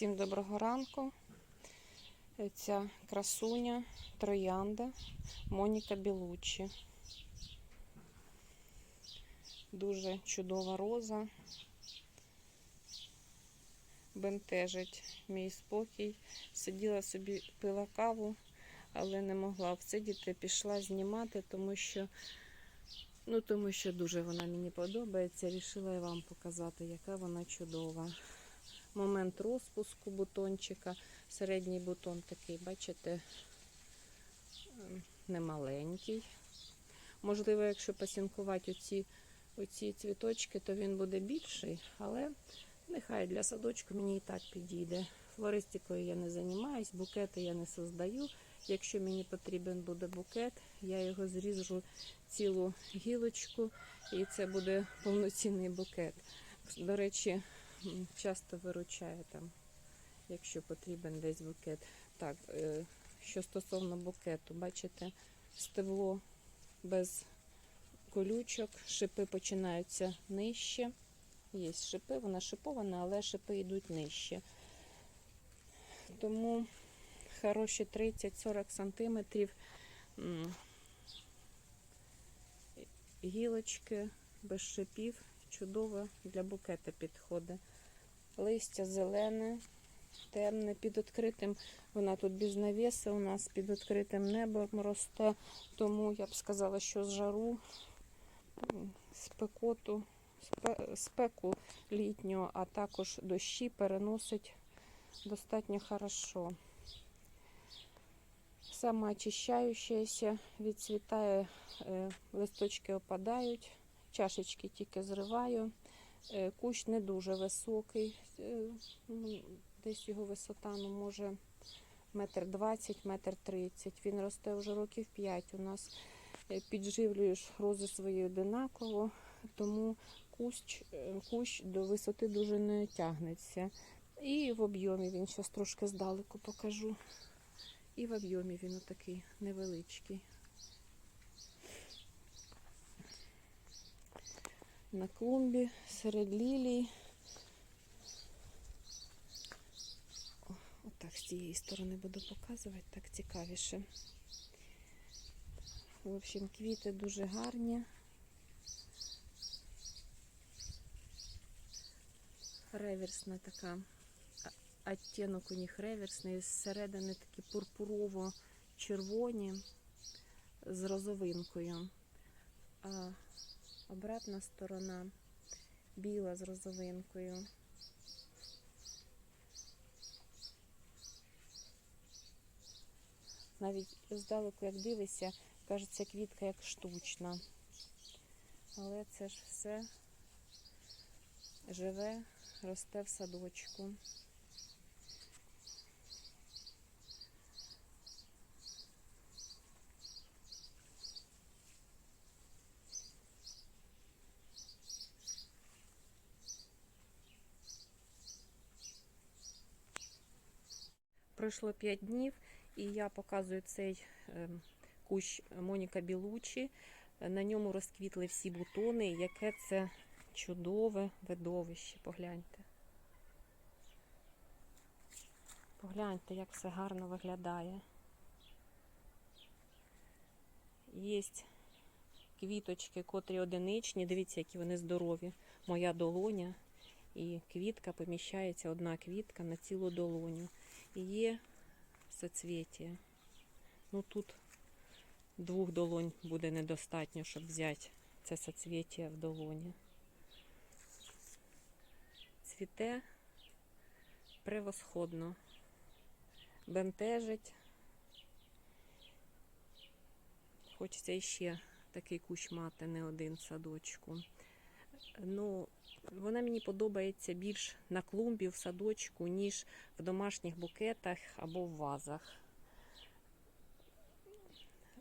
Всім доброго ранку. Ця красуня троянда Моніка Білучі. Дуже чудова роза. Бентежить мій спокій. Сиділа собі, пила каву, але не могла всидіти, пішла знімати, тому що, ну, тому що дуже вона мені подобається. Рішила я вам показати, яка вона чудова момент розпуску бутончика. Середній бутон такий, бачите, ем, немаленький. Можливо, якщо пасінкувати оці, оці цвіточки, то він буде більший, але нехай для садочку мені і так підійде. Флористикою я не займаюсь, букети я не создаю. Якщо мені потрібен буде букет, я його зріжу цілу гілочку, і це буде повноцінний букет. До речі, часто виручає там, якщо потрібен десь букет. Так, е, що стосовно букету, бачите, стебло без колючок, шипи починаються нижче. Є шипи, вона шипована, але шипи йдуть нижче. Тому хороші 30-40 сантиметрів гілочки без шипів чудово для букета підходить. Листя зелене, темне, під відкритим. Вона тут без навіси у нас під відкритим небом росте. Тому я б сказала, що з жару, спекоту, спеку літнього, а також дощі переносить достатньо хорошо. Самоочищающаяся, відцвітає, е, листочки опадають, чашечки тільки зриваю. Е, Кущ не дуже високий, е, ну, десь його висота ну, може метр двадцять, метр тридцять. Він росте вже років п'ять. У нас Е, підживлюєш рози свої одинаково, тому кущ, кущ до висоти дуже не тягнеться. І в об'ємі він зараз трошки здалеку покажу. І в об'ємі він отакий невеличкий. На клумбі серед лілій. Отак з цієї сторони буду показувати, так цікавіше. В общем, квіти дуже гарні. Реверсна така. Оттінок у них реверсний. Зсередини такі пурпурово-червоні з розовинкою. Обратна сторона біла з розовинкою. Навіть здалеку, як дивишся, кажеться квітка як штучна. Але це ж все живе, росте в садочку. Пройшло 5 днів, і я показую цей ем, кущ Моніка Білучі. На ньому розквітли всі бутони. Яке це чудове видовище. Погляньте. Погляньте, як все гарно виглядає. Є квіточки, котрі одиничні. Дивіться, які вони здорові. Моя долоня. І квітка поміщається, одна квітка на цілу долоню. І є соцвіття. Ну тут двох долонь буде недостатньо, щоб взяти це соцвіття в долоні. Цвіте превосходно, бентежить. Хочеться іще такий кущ мати, не один садочку. Ну, вона мені подобається більш на клумбі в садочку, ніж в домашніх букетах або в вазах.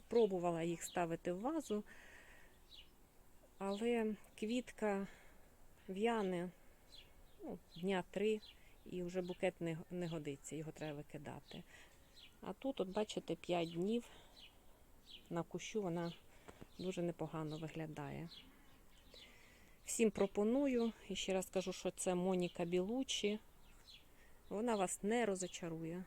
Пробувала їх ставити в вазу, але квітка в'яне ну, дня три і вже букет не, не годиться, його треба викидати. А тут, от бачите, 5 днів на кущу вона дуже непогано виглядає. Всім пропоную. І ще раз кажу, що це Моніка Білучі. Вона вас не розочарує.